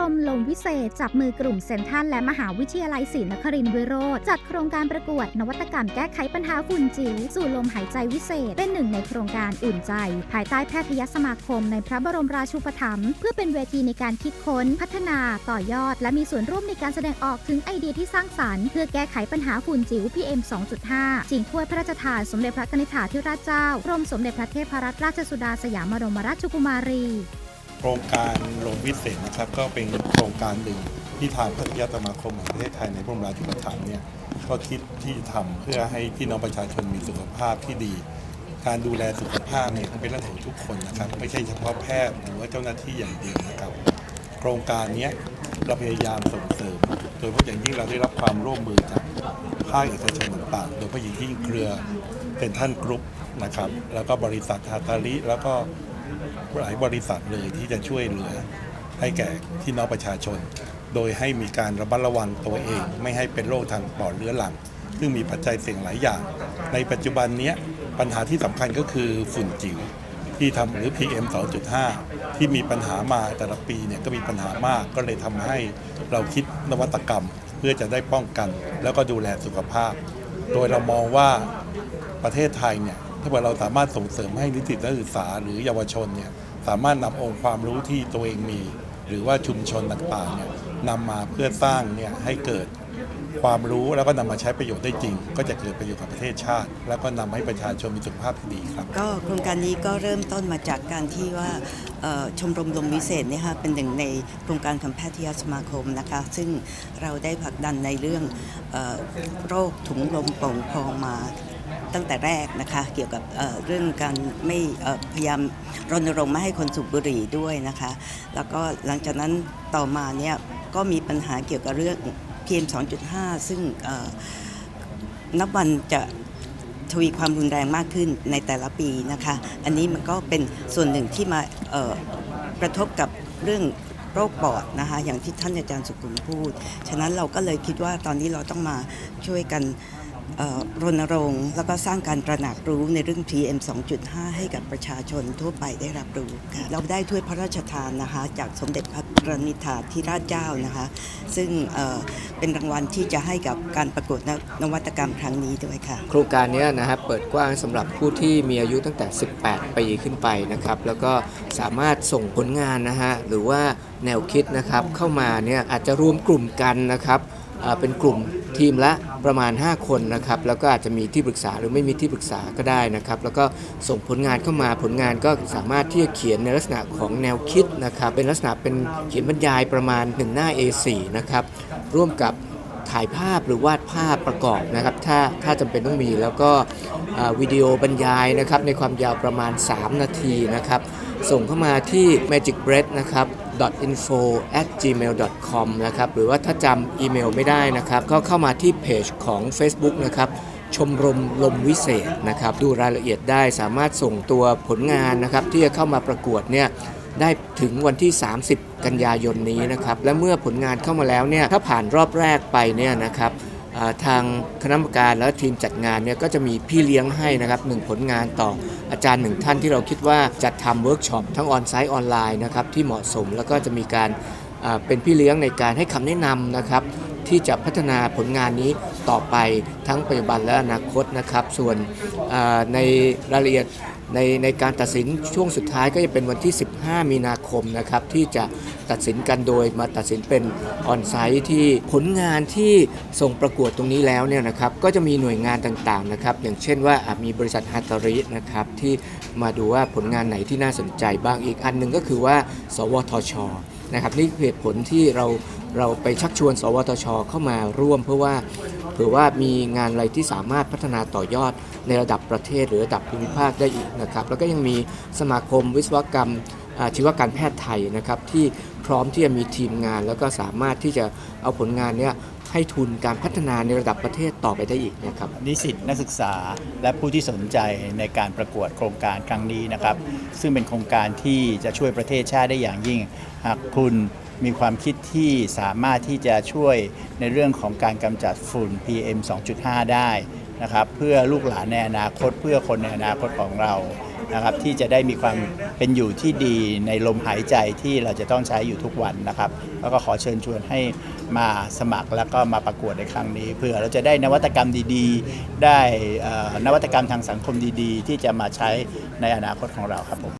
มรมลมวิเศษ จับมือกลุ่มเซนทันและมหาวิทยาลัยศรีนครินทร์วิโรธจัดโครงการประกวดนวัตกรรมแก้ไขปัญหาฝุ่นจิ๋วสู่ลมหายใจวิเศษ เป็นหนึ่งในโครงการอุ่นใจ ภายใต้แพทยสมาคมในพระบรมราชูปถัมภ์เพื่อเป็นเวทีในการคิดค้น พัฒนาต่อยอด และมีส่วนร่วมในการแสดงออกถึงไอเดียที่สร้างสรรค์เพื่อแก้ไขปัญหาฝุ่นจิ๋ว PM 2.5 จิงถ้วยพระราชทานสมเด็จพระนิธิาธิราชเจ้ากรมสมเด็จพระเทพรัตนราชสุดาสยามบรมราชกุมารี โครงการลงวิเศษนะครับ ก็เป็นโครงการหนึ่งที่ทางพัทยาสมาคมแห่งประเทศไทยในพระบรมราชูปถัมภ์เนี่ยก็คิดที่จะทำเพื่อให้พี่น้องประชาชนมีสุขภาพที่ดี การดูแลสุขภาพเนี่ยเป็นเรื่องของทุกคนนะครับ ไม่ใช่เฉพาะแพทย์หรือว่าเจ้าหน้าที่อย่างเดียวนะครับ โครงการนี้เราพยายามส่งเสริม โดยเฉพาะอย่างยิ่งเราได้รับความร่วมมือจากภาคเอกชนต่างๆโดยเฉพาะอย่างยิ่งเครือเป็นท่านกรุ๊ปนะครับ แล้วก็บริษัทฮาตาริแล้วก็ หลายบริษัทเลยที่จะช่วยเหลือให้แก่พี่น้องประชาชน โดยให้มีการระมัดระวังตัวเอง ไม่ให้เป็นโรคทางปอดเรื้อรัง ซึ่งมีปัจจัยเสี่ยงหลายอย่าง ในปัจจุบันนี้ปัญหาที่สำคัญก็คือฝุ่นจิ๋วที่ทำหรือ PM 2.5 ที่มีปัญหามาแต่ละปีเนี่ยก็มีปัญหามากก็เลยทำให้เราคิดนวัตกรรมเพื่อจะได้ป้องกัน แล้วก็ดูแลสุขภาพ โดยเรามองว่าประเทศไทยเนี่ย ถ้าเกิดเราสามารถส่งเสริมให้นิสิตนักศึกษาหรือเยาวชนเนี่ยสามารถนำองค์ความรู้ที่ตัวเองมี หรือว่าชุมชนต่างๆเนี่ยนำมาเพื่อสร้างเนี่ยให้เกิดความรู้แล้วก็นำมาใช้ประโยชน์ได้จริง ก็จะเกิดประโยชน์กับประเทศชาติ แล้วก็นำให้ประชาชนมีสุขภาพที่ดีครับ ก็โครงการนี้ก็เริ่มต้นมาจากการที่ว่าชมรมลมวิเศษเนี่ยค่ะเป็นหนึ่งในโครงการของแพทยสมาคมนะคะ ซึ่งเราได้ผลักดันในเรื่องออโรคถุงลมโป่งพองมา ตั้งแต่แรกนะคะเกี่ยวกับเรื่องการไม่พยายามรณรงค์ไม่ให้คนสูบบุหรี่ด้วยนะคะ แล้วก็หลังจากนั้นต่อมาเนี่ยก็มีปัญหาเกี่ยวกับเรื่อง PM 2.5 ซึ่งนับวันจะทวีความรุนแรงมากขึ้นในแต่ละปีนะคะ อันนี้มันก็เป็นส่วนหนึ่งที่มากระทบกับเรื่องโรคปอดนะคะอย่างที่ท่านอาจารย์สุขุมพูด ฉะนั้นเราก็เลยคิดว่าตอนนี้เราต้องมาช่วยกัน รณรงค์แล้วก็สร้างการตระหนักรู้ในเรื่อง PM 2.5 ให้กับประชาชนทั่วไปได้รับรู้ค่ะเราได้ถ้วยพระราชทานนะคะ จากสมเด็จพระนิธิาธิราชเจ้านะคะ ซึ่งเเป็นรางวัลที่จะให้กับการประกวดนวัตกรรมครั้งนี้ด้วยค่ะ โครงการนี้นะฮะเปิดกว้างสำหรับผู้ที่มีอายุตั้งแต่ 18 ปีขึ้นไปนะครับ แล้วก็สามารถส่งผลงานนะฮะหรือว่า แนวคิดนะครับเข้ามาเนี่ยอาจจะรวมกลุ่มกันนะครับเป็นกลุ่มทีมละประมาณ 5 คนนะครับแล้วก็อาจจะมีที่ปรึกษาหรือไม่มีที่ปรึกษาก็ได้นะครับ แล้วก็ส่งผลงานเข้ามาผลงานก็สามารถที่จะเขียนในลักษณะของแนวคิดนะครับเป็นลักษณะเป็นเขียนบรรยายประมาณ1หน้า A4 นะครับร่วมกับถ่ายภาพหรือวาดภาพประกอบนะครับถ้าถ้าจำเป็นต้องมีแล้วก็วิดีโอบรรยายนะครับในความยาวประมาณ 3 นาทีนะครับส่งเข้ามาที่ magicbread นะครับ info at gmail com นะครับหรือว่าถ้าจำอีเมลไม่ได้นะครับ ก็เข้ามาที่เพจของ Facebook นะครับชมรมลมวิเศษนะครับ ดูรายละเอียดได้สามารถส่งตัวผลงานนะครับ ที่จะเข้ามาประกวดเนี่ยได้ถึงวันที่ 30 กันยายนนี้นะครับ และเมื่อผลงานเข้ามาแล้วเนี่ยถ้าผ่านรอบแรกไปเนี่ยนะครับ ทางคณะกรรมการและทีมจัดงานเนี่ยก็จะมีพี่เลี้ยงให้นะครับหนึ่งผลงานต่ออาจารย์หนึ่งท่านที่เราคิดว่าจัดทำเวิร์กช็อปทั้งออนไซต์ออนไลน์นะครับที่เหมาะสมแล้วก็จะมีการเป็นพี่เลี้ยงในการให้คำแนะนำนะครับที่จะพัฒนาผลงานนี้ต่อไปทั้งปัจจุบันและอนาคตนะครับ ส่วนในรายละเอียด ในในการตัดสินช่วงสุดท้ายก็จะเป็นวันที่ 15 มีนาคมนะครับที่จะตัดสินกันโดยมาตัดสินเป็นออนไซต์ที่ผลงานที่ส่งประกวดตรงนี้แล้วเนี่ยนะครับก็จะมีหน่วยงานต่างๆนะครับอย่างเช่นว่ามีบริษัทฮัตตรินะครับที่มาดูว่าผลงานไหนที่น่าสนใจบ้างอีกอันหนึ่งก็คือว่า สวทชนะครับนี่คือเหตุผลที่เราเราไปชักชวน สวทช เข้ามาร่วม เพื่อว่า ผื่อว่ามีงานอะไรที่สามารถพัฒนาต่อยอดในระดับประเทศหรือระดับภูมิภาคได้อีกนะครับ แล้วก็ยังมีสมาคมวิศวกรรมอ่าชีวการแพทย์ไทยนะครับที่พร้อมที่จะมีทีมงาน แล้วก็สามารถที่จะเอาผลงานเนี้ยให้ทุนการพัฒนาในระดับประเทศต่อไปได้อีกนะครับนิสิตนักศึกษาและผู้ที่สนใจในการประกวดโครงการครั้งนี้นะครับ ซึ่งเป็นโครงการที่จะช่วยประเทศชาติได้อย่างยิ่ง หากคุณ มีความคิดที่สามารถที่จะช่วยในเรื่องของการกำจัดฝุ่น PM 2.5 ได้นะครับเพื่อลูกหลานในอนาคต เพื่อคนในอนาคตของเรานะครับที่จะได้มีความเป็นอยู่ที่ดีในลมหายใจที่เราจะต้องใช้อยู่ทุกวันนะครับ แล้วก็ขอเชิญชวนให้มาสมัครแล้วก็มาประกวดในครั้งนี้ เพื่อเราจะได้นวัตกรรมดีๆ ได้นวัตกรรมทางสังคมดีๆ ที่จะมาใช้ในอนาคตของเราครับผม